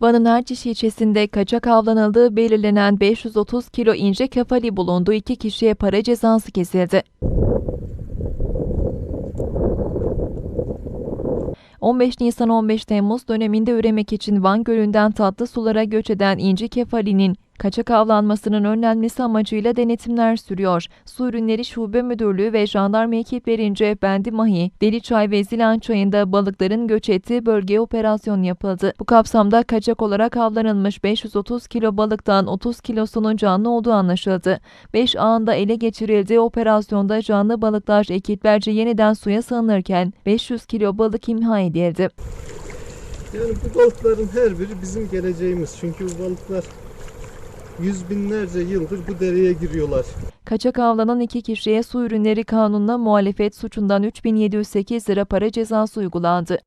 Van'ın Erciş ilçesinde kaçak avlanıldığı belirlenen 530 kilo ince kefali bulunduğu iki kişiye para cezası kesildi. 15 Nisan 15 Temmuz döneminde üremek için Van Gölü'nden tatlı sulara göç eden inci kefalinin kaçak avlanmasının önlenmesi amacıyla denetimler sürüyor. Su Ürünleri Şube Müdürlüğü ve jandarma ekiplerince Bendi Mahi, Deliçay ve Zilan Çayı'nda balıkların göç ettiği bölgeye operasyon yapıldı. Bu kapsamda kaçak olarak avlanılmış 530 kilo balıktan 30 kilosunun canlı olduğu anlaşıldı. 5 ağında ele geçirildiği operasyonda canlı balıklar ekiplerce yeniden suya sığınırken 500 kilo balık imha edildi. Yani bu balıkların her biri bizim geleceğimiz. Çünkü bu balıklar yüz binlerce yıldır bu dereye giriyorlar. Kaçak avlanan iki kişiye su ürünleri kanununa muhalefet suçundan 3708 lira para cezası uygulandı.